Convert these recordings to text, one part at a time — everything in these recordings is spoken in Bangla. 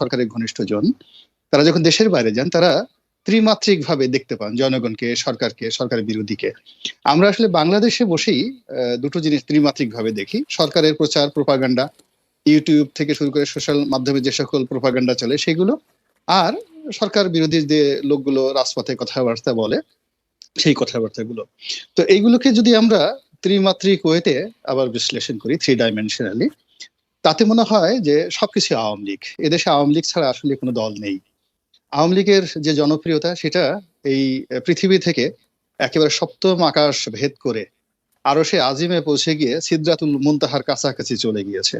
সরকারের ঘনিষ্ঠ জন, তারা যখন দেশের বাইরে যান, তারা ত্রিমাত্রিক ভাবে দেখতে পান জনগণকে, সরকারকে, সরকারের বিরোধীকে। আমরা আসলে বাংলাদেশে বসেই দুটো জিনিস ত্রিমাত্রিক ভাবে দেখি। সরকারের প্রচার, প্রপাগান্ডা, ইউটিউব থেকে শুরু করে সোশ্যাল মাধ্যমে যে সকল প্রপাগান্ডা চলে সেগুলো, আর সরকার বিরোধী যে লোকগুলো রাজপথে কথাবার্তা বলে, সেই কথাবার্তাগুলো। তো এইগুলোকে যদি আমরা ত্রিমাত্রিক ওয়েতে আবার বিশ্লেষণ করি থ্রি ডাইমেনশনালি তাতে মনে হয় যে সবকিছু আওয়ামী লীগ। এদেশে আওয়ামী লীগ ছাড়া আসলে কোনো দল নেই। আওয়ামী লীগের যে জনপ্রিয়তা, সেটা এই পৃথিবী থেকে একেবারে সপ্তম আকাশ ভেদ করে আরও সে আজিমে পৌঁছে গিয়ে সিদ্রাতুল মুনতাহার কাছাকাছি চলে গিয়েছে।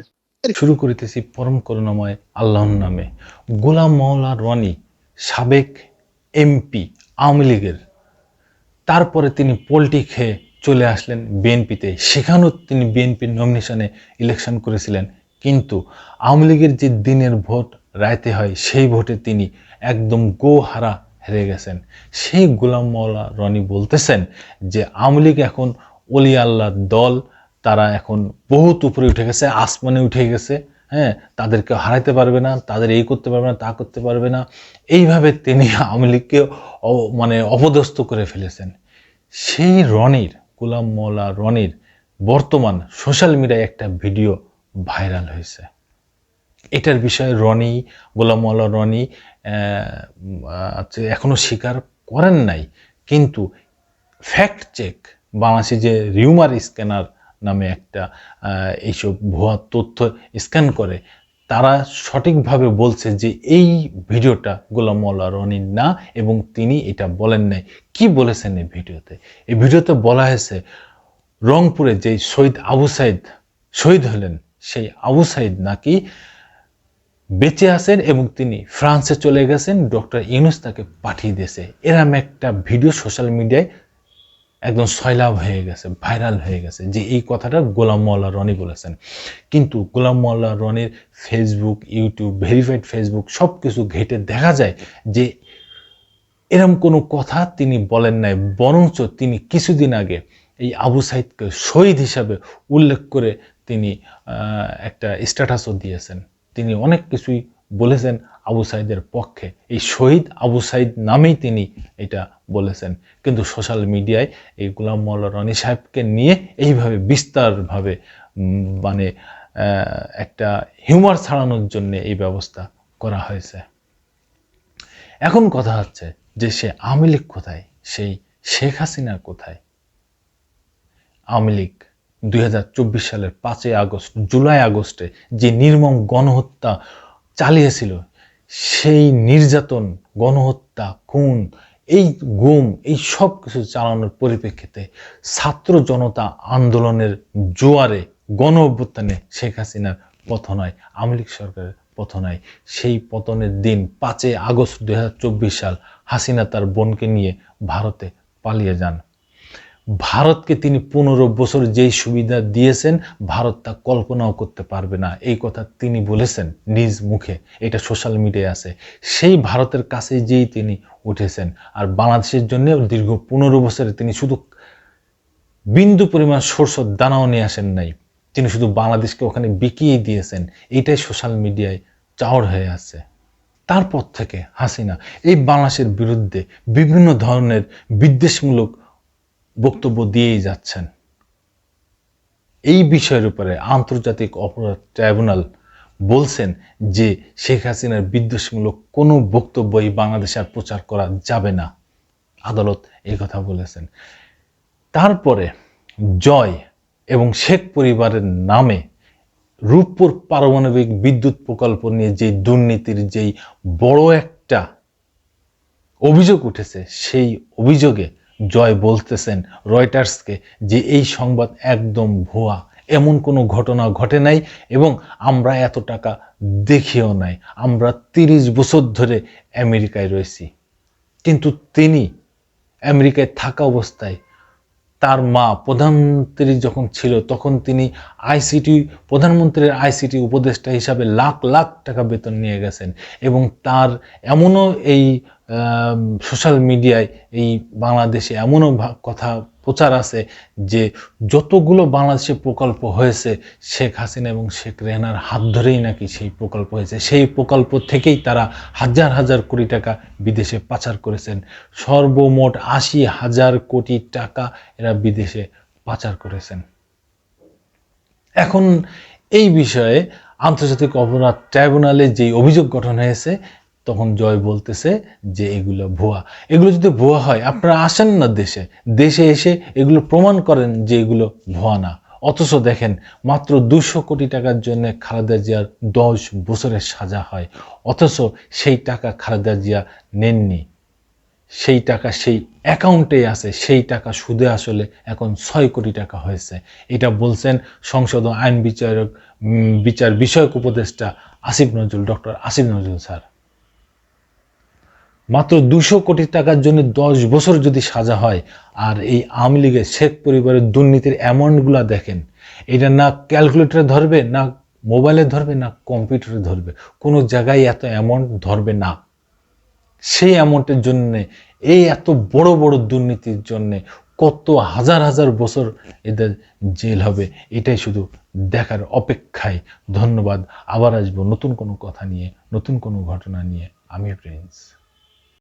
শুরু করিতেছি পরম করুণাময় আল্লাহর নামে। গোলাম মহল্লা রনি, সাবেক এমপি আওয়ামী লীগের। তারপরে তিনি পোল্টি খেয়ে চলে আসলেন বিএনপিতে। সেখানেও তিনি বিএনপির নমিনেশনে ইলেকশন করেছিলেন। কিন্তু আওয়ামী লীগের যে দিনের ভোট রায়তে হয়, সেই ভোটে তিনি একদম গো হারা গেছেন। সেই গোলাম মওলা রনি বলতেছেন যে, আওয়ামী লীগ এখন অলি আল্লাহর দল, তারা এখন বহুত উপরে উঠে গেছে, আসমানে উঠে গেছে হ্যাঁ তাদেরকে হারাইতে পারবে না, তাদের এই করতে পারবে না, তা করতে পারবে না। এইভাবে তিনি আওয়ামী লীগকে মানে অপদস্থ করে ফেলেছেন। সেই রনির, গোলাম মৌলা রনির বর্তমান সোশ্যাল মিডিয়ায় একটা ভিডিও ভাইরাল হয়েছে। এটার বিষয়ে রনি গোলাম মৌলা রনি আহ, আহ, এখনও স্বীকার করেন নাই। কিন্তু ফ্যাক্ট চেক বাংলাদেশে যে রিউমার স্ক্যানার নামে একটা এইসব ভুয়া তথ্য স্ক্যান করে তারা সঠিকভাবে বলছে যে এই ভিডিওটা গোলাম মোল্লা রনির না এবং তিনি এটা বলেন নাই। কি বলেছেন এই ভিডিওতে? এই ভিডিওতে বলা হয়েছে রংপুরে যে শহীদ আবু সাইদ শহীদ হলেন সেই আবু সাইদ নাকি বেঁচে আছেন এবং তিনি ফ্রান্সে চলে গেছেন। ডক্টর ইউনুস তাকে পাঠিয়ে দিয়েছে। এরম একটা ভিডিও সোশ্যাল মিডিয়ায় একদম সয়লাভ হয়ে গেছে, ভাইরাল হয়ে গেছে যে এই কথাটা গোলাম মোল্লা রনি বলেছেন। কিন্তু গোলাম মোল্লা রনির ফেসবুক, ইউটিউব, ভেরিফাইড ফেসবুক সব কিছু ঘেটে দেখা যায় যে এরম কোনো কথা তিনি বলেন নাই, বরঞ্চ তিনি কিছুদিন আগে এই আবু সাইদকে শহীদ হিসাবে উল্লেখ করে তিনি একটা স্ট্যাটাসও দিয়েছেন। তিনি অনেক কিছুই বলেছেন আবু সাইদের পক্ষে। এই শহীদ আবু সাইদ নামেই তিনি এটা বলেছেন। কিন্তু সোশ্যাল মিডিয়ায় এই গোলাম মোল্লা রনি সাহেবকে নিয়ে এইভাবে বিস্তারভাবে মানে একটা হিউমার ছাড়ানোর জন্য এই ব্যবস্থা করা হয়েছে। এখন কথা হচ্ছে যে সে আওয়ামী লীগ কোথায়? সেই শেখ হাসিনা কোথায়? আওয়ামী লীগ দুই হাজার চব্বিশ সালের পাঁচই আগস্ট, জুলাই আগস্টে যে নির্মম গণহত্যা চালিয়েছিল, সেই নির্যাতন, গণহত্যা, খুন, এই গুম, এই সব কিছু চালানোর পরিপ্রেক্ষিতে ছাত্র জনতা আন্দোলনের জোয়ারে গণ অভ্যুত্থানে শেখ হাসিনার পতন হয় আওয়ামী লীগ সরকারের পতন হয় সেই পতনের দিন পাঁচই আগস্ট দু হাজার চব্বিশ সাল হাসিনা তার বোনকে নিয়ে ভারতে পালিয়ে যান। ভারতকে তিনি পনেরো বছর যেই সুবিধা দিয়েছেন, ভারত তা কল্পনাও করতে পারবে না। এই কথা তিনি বলেছেন নিজ মুখে। এটা সোশ্যাল মিডিয়ায় আছে। সেই ভারতের কাছে যেই তিনি উঠেছেন। আর বাংলাদেশের জন্য দীর্ঘ পনেরো বছরে তিনি শুধু বিন্দু পরিমাণ সরষ দানাও নিয়ে আসেন নাই। তিনি শুধু বাংলাদেশকে ওখানে বিকিয়ে দিয়েছেন। এইটাই সোশ্যাল মিডিয়ায় চাওয়ার হয়ে আছে। তারপর থেকে হাসিনা এই বাংলাদেশের বিরুদ্ধে বিভিন্ন ধরনের বিদ্বেষমূলক বক্তব্য দিয়েই যাচ্ছেন। এই বিষয়ের উপরে আন্তর্জাতিক অপরাধ ট্রাইব্যুনাল বলছেন যে শেখ হাসিনার বিদ্বেষমূলক কোনো বক্তব্যই বাংলাদেশে আর প্রচার করা যাবে না। আদালত এই কথা বলেছেন। তারপরে জয় এবং শেখ পরিবারের নামে রূপপুর পারমাণবিক বিদ্যুৎ প্রকল্প নিয়ে যে দুর্নীতির যেই বড় একটা অভিযোগ উঠেছে, সেই অভিযোগে জয় বলতেছেন রয়টার্সকে যে এই সংবাদ একদম ভুয়া, এমন কোনো ঘটনা ঘটে নাই এবং আমরা এত টাকা দেখিও নাই। আমরা তিরিশ বছর ধরে আমেরিকায় রয়েছি। কিন্তু তিনি আমেরিকায় থাকা অবস্থায় তার মা প্রধানমন্ত্রী যখন ছিল, তখন তিনি আইসিটি, প্রধানমন্ত্রীর আইসিটি উপদেষ্টা হিসাবে লাখ লাখ টাকা বেতন নিয়ে গেছেন এবং তার এমনও এই সোশ্যাল মিডিয়ায় এই বাংলাদেশে এমনও কথা প্রচার আছে যে যতগুলো বাংলাদেশে প্রকল্প হয়েছে, শেখ হাসিনা এবং শেখ রেহানার হাত ধরেই নাকি সেই প্রকল্প হয়েছে। সেই প্রকল্প থেকেই তারা হাজার হাজার কোটি টাকা বিদেশে পাচার করেছেন। সর্বমোট আশি হাজার কোটি টাকা এরা বিদেশে পাচার করেছেন। এখন এই বিষয়ে আন্তর্জাতিক অপরাধ ট্রাইব্যুনালে যে অভিযোগ গঠন হয়েছে তখন জয় বলতেছে যে এগুলো ভুয়া। এগুলো যদি ভুয়া হয়, আপনারা আসেন না দেশে। দেশে এসে এগুলো প্রমাণ করেন যে এগুলো ভুয়া না। অথচ দেখেন, মাত্র দুশো কোটি টাকার জন্য খালেদা জিয়ার দশ বছরের সাজা হয়। অথচ সেই টাকা খালেদা জিয়া নেননি। সেই টাকা সেই অ্যাকাউন্টেই আছে। সেই টাকা সুদে আসলে এখন ছয় কোটি টাকা হয়েছে। এটা বলছেন সংসদ আইন বিচারক বিচার বিষয়ক উপদেষ্টা আসিফ নজরুল, ডক্টর আসিফ নজরুল স্যার। মাত্র দুশো কোটি টাকার জন্য দশ বছর যদি সাজা হয়, আর এই আওয়ামী লীগের শেখ পরিবারের দুর্নীতির অ্যামাউন্টগুলো দেখেন, এটা না ক্যালকুলেটরে ধরবে, না মোবাইলে ধরবে, না কম্পিউটারে ধরবে, কোনো জায়গায় এত অ্যামাউন্ট ধরবে না। সেই অ্যামাউন্টের জন্য, এই এত বড় বড় দুর্নীতির জন্য কত হাজার হাজার বছর এদের জেল হবে, এটাই শুধু দেখার অপেক্ষায়। ধন্যবাদ, আবার আসব নতুন কোনো কথা নিয়ে, নতুন কোনো ঘটনা নিয়ে। আমি প্রিন্স।